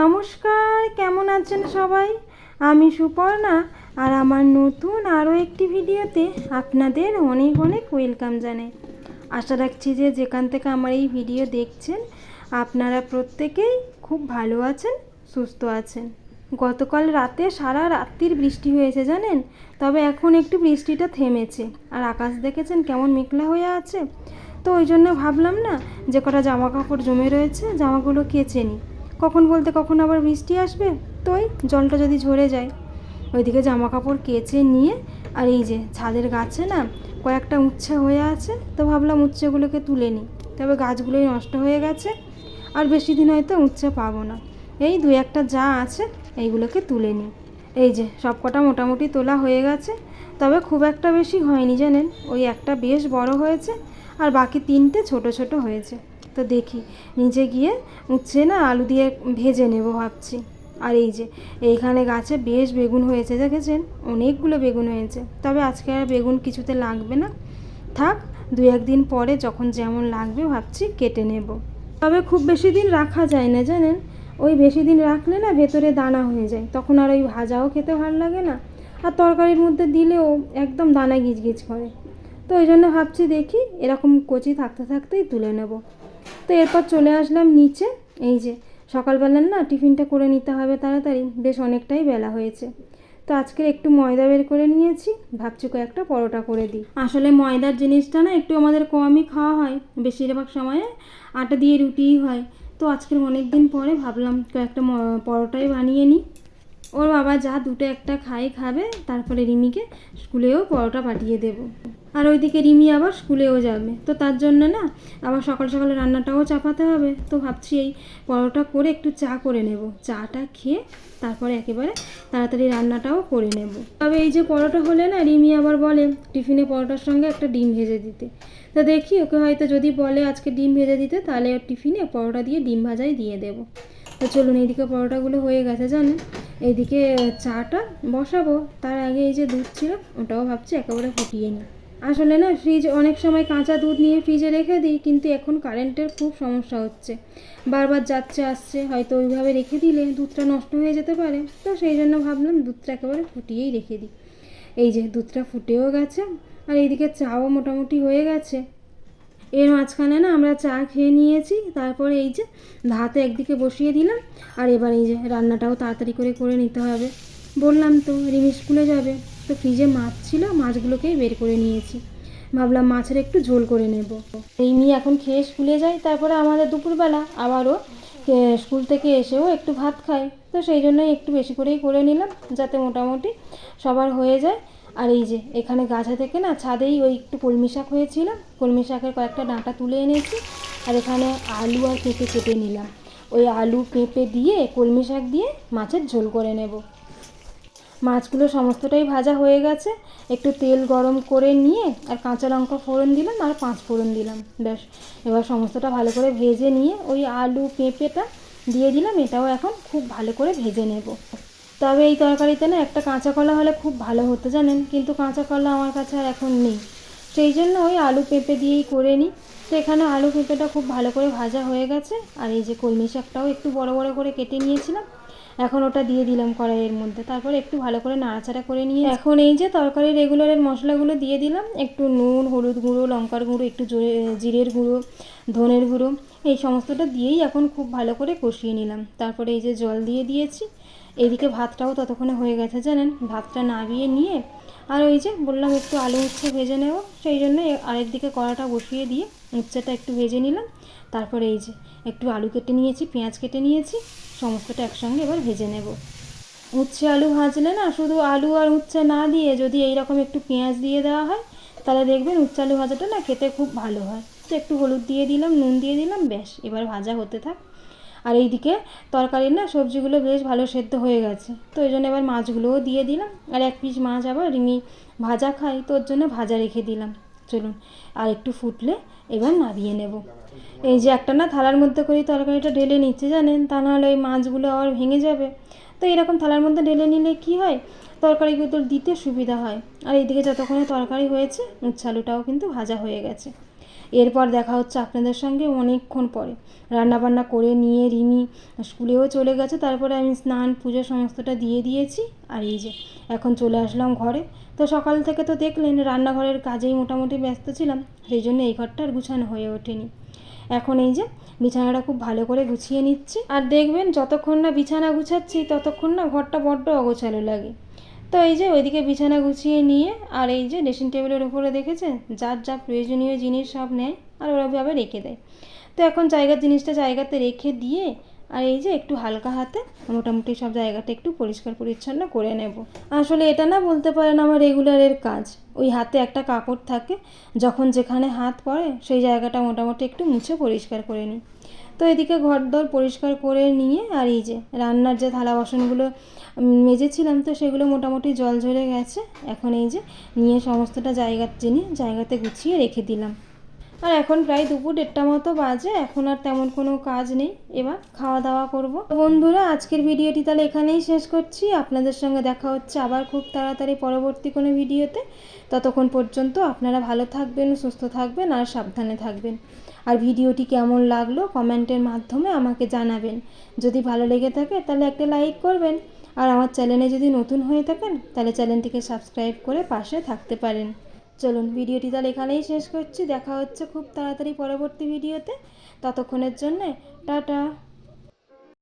নমস্কার, কেমন আছেন সবাই? আমি সুপর্ণা আর আমার নতুন আরও একটি ভিডিওতে আপনাদের অনেক অনেক ওয়েলকাম জানাই। আশা রাখছি যে যেখান থেকে আমার এই ভিডিও দেখছেন, আপনারা প্রত্যেকেই খুব ভালো আছেন, সুস্থ আছেন। গতকাল রাতে সারা রাত্রির বৃষ্টি হয়েছে জানেন? তবে এখন একটু বৃষ্টিটা থেমেছে। আর আকাশ দেখেছেন কেমন মেঘলা হয়ে আছে? তো ওই জন্য ভাবলাম না যে কটা জামা কাপড় জমে রয়েছে, জামাগুলো কেচে নিই। কখন বলতে কখন আবার বৃষ্টি আসবে? তো ওই জলটা যদি ঝরে যায়। ওইদিকে জামা কাপড় কেচে নিয়ে আর এই যে ছাদের গাছে না কয়েকটা উচ্ছে হয়ে আছে, তো ভাবলাম উচ্ছেগুলোকে তুলে নিই। তবে গাছগুলোই নষ্ট হয়ে গেছে আর বেশি দিন হয়তো উচ্ছে পাবো না। এই দু একটা যা আছে এইগুলোকে তুলে নিই। এই যে সব কটা মোটামুটি তোলা হয়ে গেছে, তবে খুব একটা বেশি হয়নি জানেন? ওই একটা বেশ বড় হয়েছে আর বাকি তিনটে ছোট ছোট হয়েছে। তো দেখি। নিচে গিয়ে উচ্ছে না আলু দিয়ে ভেজে নেব ভাবছি। আর এই যে, এইখানে গাছে বেশ বেগুন হয়েছে দেখেছেন? অনেকগুলো বেগুন হয়েছে। তবে আজকে আর বেগুন কিছুতে লাগবে না। থাক দু একদিন পরে যখন যেমন লাগবে ভাবছি কেটে নেব। তবে খুব বেশি দিন রাখা যায় না জানেন? ওই বেশি দিন রাখলে না ভেতরে দানা হয়ে যায়। তখন আর ওই ভাজাও খেতে ভালো লাগে না। আর তরকারির মধ্যে দিলেও একদম দানা গিজগিজ করে। তো ওই জন্য ভাবছি দেখি, এরকম কচি থাকতে থাকতেই তুলে নেব। এরপর চলে আসলাম নিচে। এই যে, সকালবেলার না টিফিনটা করে নিতে হবে তাড়াতাড়ি। বেশ অনেকটাই বেলা হয়েছে। তো আজকে একটু ময়দা বের করে নিয়েছি। ভাবছি কয়েকটা পরোটা করে দিই। আসলে ময়দার জিনিসটা না একটু আমাদের কমই খাওয়া হয়। বেশিরভাগ সময়ে আটা দিয়ে রুটিই হয়। তো আজকের অনেক দিন পরে ভাবলাম কয়েকটা পরোটাই বানিয়ে নিই। ওর বাবা যা দুটো একটা খাই খাবে, তারপরে রিমিকে স্কুলেও পরোটা পাঠিয়ে দেব। আর ওইদিকে রিমি আবার স্কুলেও যাবে। তো তার জন্য না, আবার সকাল সকালে রান্নাটাও চাপাতে হবে। তো ভাবছি এই পরোটা করে একটু চা করে নেব। চাটা খেয়ে তারপরে একেবারে তাড়াতাড়ি রান্নাটাও করে নেব। তবে এই যে পরোটা হলে না, রিমি আবার বলে টিফিনে পরোটার সঙ্গে একটা ডিম ভেজে দিতে। তো দেখি ওকে হয়তো যদি বলে আজকে ডিম ভেজে দিতে, তাহলে টিফিনে পরোটা দিয়ে ডিম ভাজাই দিয়ে দেবো। তো চলুন এইদিকে পরোটাগুলো হয়ে গেছে, জানেন? এইদিকে চাটা বসাবো। তার আগে এই যে দুধ ছিল, ওটাও ভাবছি একেবারে ফুটিয়ে নিই। আসলে না ফ্রিজ অনেক সময় কাঁচা দুধ নিয়ে ফ্রিজে রেখে দিই, কিন্তু এখন কারেন্টের খুব সমস্যা হচ্ছে। বারবার যাচ্ছে, আসছে, হয়তো ওইভাবে রেখে দিলে দুধটা নষ্ট হয়ে যেতে পারে। তো সেই জন্য ভাবলাম দুধটা একেবারে ফুটিয়েই রেখে দিই। এই যে দুধটা ফুটেও গেছে, আর এইদিকে চাও মোটামুটি হয়ে গেছে। এর মাঝখানে না আমরা চা খেয়ে নিয়েছি, তারপরে এই যে ভাতে একদিকে বসিয়ে দিলাম, আর এবার এই যে রান্নাটাও তাড়াতাড়ি করে করে নিতে হবে। বললাম তো, রিমি স্কুলে যাবে, তো ফ্রিজে মাছ ছিল, মাছগুলোকেই বের করে নিয়েছি। ভাবলাম মাছের একটু ঝোল করে নেব। রিমি এখন খেয়ে স্কুলে যায়, তারপরে আমাদের দুপুরবেলা আবারও স্কুল থেকে এসেও একটু ভাত খাই তো সেই জন্যই একটু বেশি করেই করে নিলাম, যাতে মোটামুটি সবার হয়ে যায়। আর এই যে, এখানে গাছা থেকে না ছাদেই ওই একটু কলমি শাক হয়েছিল। কলমি শাকের কয়েকটা ডাঁটা তুলে এনেছি আর এখানে আলু আর পেঁপে কেটে নিলাম। ওই আলু, পেঁপে দিয়ে, কলমি শাক দিয়ে মাছের ঝোল করে নেব। মাছগুলো সমস্তটাই ভাজা হয়ে গেছে। একটু তেল গরম করে নিয়ে আর কাঁচা লঙ্কা ফোড়ন দিলাম আর পাঁচ ফোড়ন দিলাম। ব্যাস, এবার সমস্তটা ভালো করে ভেজে নিয়ে ওই আলু, পেঁপেটা দিয়ে দিলাম। এটাও এখন খুব ভালো করে ভেজে নেব। তবে এই তরকারিতে না একটা কাঁচা কলা হলে খুব ভালো হতো জানেন, কিন্তু কাঁচা কলা আমার কাছে আর এখন নেই। সেই জন্য ওই আলু পেঁপে দিয়েই করে নিই। তো এখানে আলু পেঁপেটা খুব ভালো করে ভাজা হয়ে গেছে, আর এই যে কলমি শাকটাও একটু বড় বড় করে কেটে নিয়েছিলাম, এখন ওটা দিয়ে দিলাম কড়াইয়ের মধ্যে। তারপরে একটু ভালো করে নাড়াচাড়া করে নিয়ে এখন এই যে তরকারি রেগুলারের মশলাগুলো দিয়ে দিলাম, একটু নুন, হলুদ গুঁড়ো, লঙ্কার গুঁড়ো, একটু জোরে- জিরের গুঁড়ো, ধনের গুঁড়ো, এই সমস্তটা দিয়েই এখন খুব ভালো করে কষিয়ে নিলাম। তারপরে এই যে জল দিয়ে দিয়েছি এদিকে ভাতটাও ততক্ষণে হয়ে গেছে জানেন, ভাতটা নাবিয়ে নিয়ে, আর ওই যে বললাম একটু আলু উচ্ছে ভেজে নেব, সেই জন্য আরেক দিকে কড়াটা বসিয়ে দিয়ে উচ্ছেটা একটু ভেজে নিলাম। তারপরে এই যে একটু আলু কেটে নিয়েছি, পেঁয়াজ কেটে নিয়েছি, সমস্তটা একসঙ্গে এবার ভেজে নেব। উচ্ছে আলু ভাজলে না শুধু আলু আর উচ্ছে না দিয়ে যদি এই রকম একটু পেঁয়াজ দিয়ে দেওয়া হয়, তাহলে দেখবেন উচ্ছে আলু ভাজাটা না খেতে খুব ভালো হয়। একটু হলুদ দিয়ে দিলাম, নুন দিয়ে দিলাম, ব্যাস, এবার ভাজা হতে থাক। আর এইদিকে তরকারির না, সবজিগুলো বেশ ভালো সেদ্ধ হয়ে গেছে। তো ওই জন্য এবার মাছগুলোও দিয়ে দিলাম। আর এক পিস মাছ আবার রিমি ভাজা খাই তো ওর জন্য ভাজা রেখে দিলাম। চলুন, আর একটু ফুটলে এবার নাবিয়ে নেব। এই যে একটা না থালার মধ্যে করে তরকারিটা ঢেলে নিচ্ছে জানেন, তা নাহলে ওই মাছগুলো আবার ভেঙে যাবে। তো এরকম থালার মধ্যে ঢেলে নিলে কি হয়? তরকারিগুলো দিতে সুবিধা হয়। আর এইদিকে যতক্ষণে তরকারি হয়েছে উচ্ছে আলুটাও কিন্তু ভাজা হয়ে গেছে। এরপর দেখা হচ্ছে আপনাদের সঙ্গে অনেকক্ষণ পরে। রান্নাবান্না করে নিয়ে রিমি স্কুলেও চলে গেছে, তারপরে আমি স্নান, পুজো সমস্তটা দিয়ে দিয়েছি আর এই যে এখন চলে আসলাম ঘরে। তো সকাল থেকে তো দেখলেন রান্নাঘরের কাজেই মোটামুটি ব্যস্ত ছিলাম, সেই জন্য এই ঘরটা আর গুছানো হয়ে ওঠেনি। এখন এই যে বিছানাটা খুব ভালো করে গুছিয়ে নিচ্ছি। আর দেখবেন যতক্ষণ না বিছানা গুছাচ্ছি, ততক্ষণ না ঘরটা বড্ড অগোছালো লাগে। তো এই যে ওইদিকে বিছানা গুছিয়ে নিয়ে আর এই যে ড্রেসিং টেবিলের উপরে দেখেছে যার যা প্রয়োজনীয় জিনিস সব নেয় আর ওরা ভাবে রেখে দেয়। তো এখন জায়গার জিনিসটা জায়গাতে রেখে দিয়ে আর এই যে একটু হালকা হাতে মোটামুটি সব জায়গাটা একটু পরিষ্কার পরিচ্ছন্ন করে নেব। আসলে এটা না বলতে পারেন আমার রেগুলারের কাজ। ওই হাতে একটা কাপড় থাকে, যখন যেখানে হাত পড়ে সেই জায়গাটা মোটামুটি একটু মুছে পরিষ্কার করে নিই। তো এদিকে ঘরদোর পরিষ্কার করে নিয়ে আর এই যে রান্নার যে থালা বাসনগুলো মেজেছিলাম তো সেগুলো মোটামুটি জল ঝরে গেছে, এখন এই যে নিয়ে সমস্তটা জায়গার জিনিস জায়গাতে গুছিয়ে রেখে দিলাম। আর এখন প্রায় দুপুর দেড়টা মতো বাজে, এখন আর তেমন কোনো কাজ নেই। এবার খাওয়া দাওয়া করব। বন্ধুরা, আজকের ভিডিওটি তাহলে এখানেই শেষ করছি। আপনাদের সঙ্গে দেখা হচ্ছে আবার খুব তাড়াতাড়ি পরবর্তী কোনো ভিডিওতে। ততক্ষণ পর্যন্ত আপনারা ভালো থাকবেন, সুস্থ থাকবেন আর সাবধানে থাকবেন। আর ভিডিওটি কেমন লাগল কমেন্টের মাধ্যমে আমাকে জানাবেন। যদি ভালো লেগে থাকে তাহলে একটা লাইক করবেন। আর আমার চ্যানেলে যদি নতুন হয়ে থাকেন তাহলে চ্যানেলটিকে সাবস্ক্রাইব করে পাশে থাকতে পারেন। চলুন ভিডিওটি তাহলে এখানেই শেষ করছি। দেখা হচ্ছে খুব তাড়াতাড়ি পরবর্তী ভিডিওতে। ততক্ষণের জন্যে টাটা।